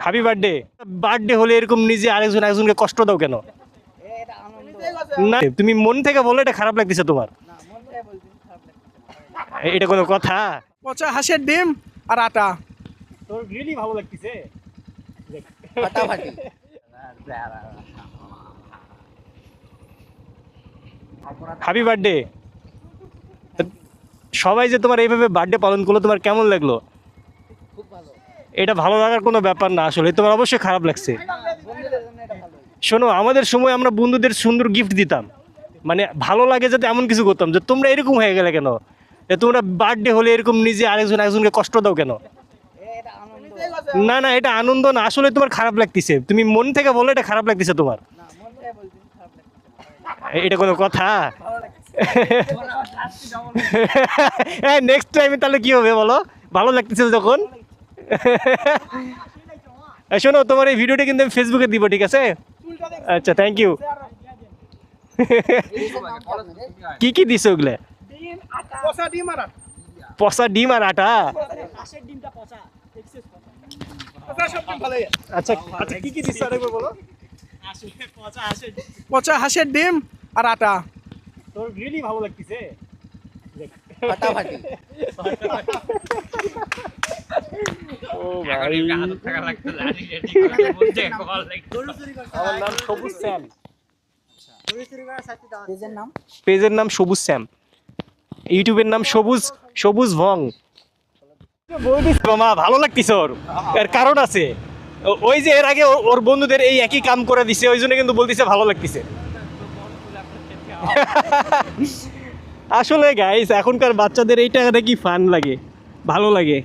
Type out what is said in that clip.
Happy birthday birthday হলে এরকম নিজে আরেকজন একজনকে কষ্ট দাও কেন? না তুমি মন থেকে বলো এটা খারাপ লাগতেছে তোমার। এটা কোনো কথা? পচা হাঁসের ডিম আর আটা। তোর রিয়েলি ভালো লাগতেছে? ফাটাফাটি। হ্যাপি বার্থডে সবাই যে তোমার এইভাবে বার্থডে পালন করল তোমার কেমন লাগল? এটা ভালো লাগার কোনো ব্যাপার না আসলে তোমার অবশ্যই খারাপ লাগছে। শোনো আমাদের সময় আমরা বন্ধুদের সুন্দর গিফট দিতাম। মানে ভালো লাগে যাতে এমন কিছু করতাম যে তোমরা এরকম হয়ে গেলে কেন? তোমরা বার্থডে হলে এরকম নিজে আরেকজন একজনকে কষ্ট দাও কেন? না না এটা আনন্দ না আসলে তোমার খারাপ লাগতেছে। তুমি মন থেকে বলো এটা খারাপ লাগতেছে তোমার। এটা কোনো কথা? নেক্সট টাইমে তাহলে কি হবে বলো? ভালো লাগতেছে যখন? শোনো তোমার এই ভিডিওটা কিন্তু আমি ফেসবুকে দিব ঠিক আছে? আচ্ছা থ্যাংক ইউ কি কি দিছো ওগুলো? পচা ডিম আর আটা। আচ্ছা আচ্ছা কি কি দিছো আরেকবার বলো? পচা হাঁসের ডিম আর আটা। তোর রিয়েলি ভালো লাগতেছে। ফাটাফাটি আমার নাম সবুজ স্যাম। পেজের নাম? সবুজ স্যাম। ইউটিউবের নাম সবুজ সবুজ ভং। মা ভালো লাগতেছে ওর। এর কারণ আছে। ওই যে এর আগে ও- ওর বন্ধুদের এই একই কাম করে দিছে ওই জন্য কিন্তু বলতেছে ভালো লাগতেছে। আসলে গাইস এখনকার বাচ্চাদের এইটা দেখি ফান লাগে ভালো লাগে।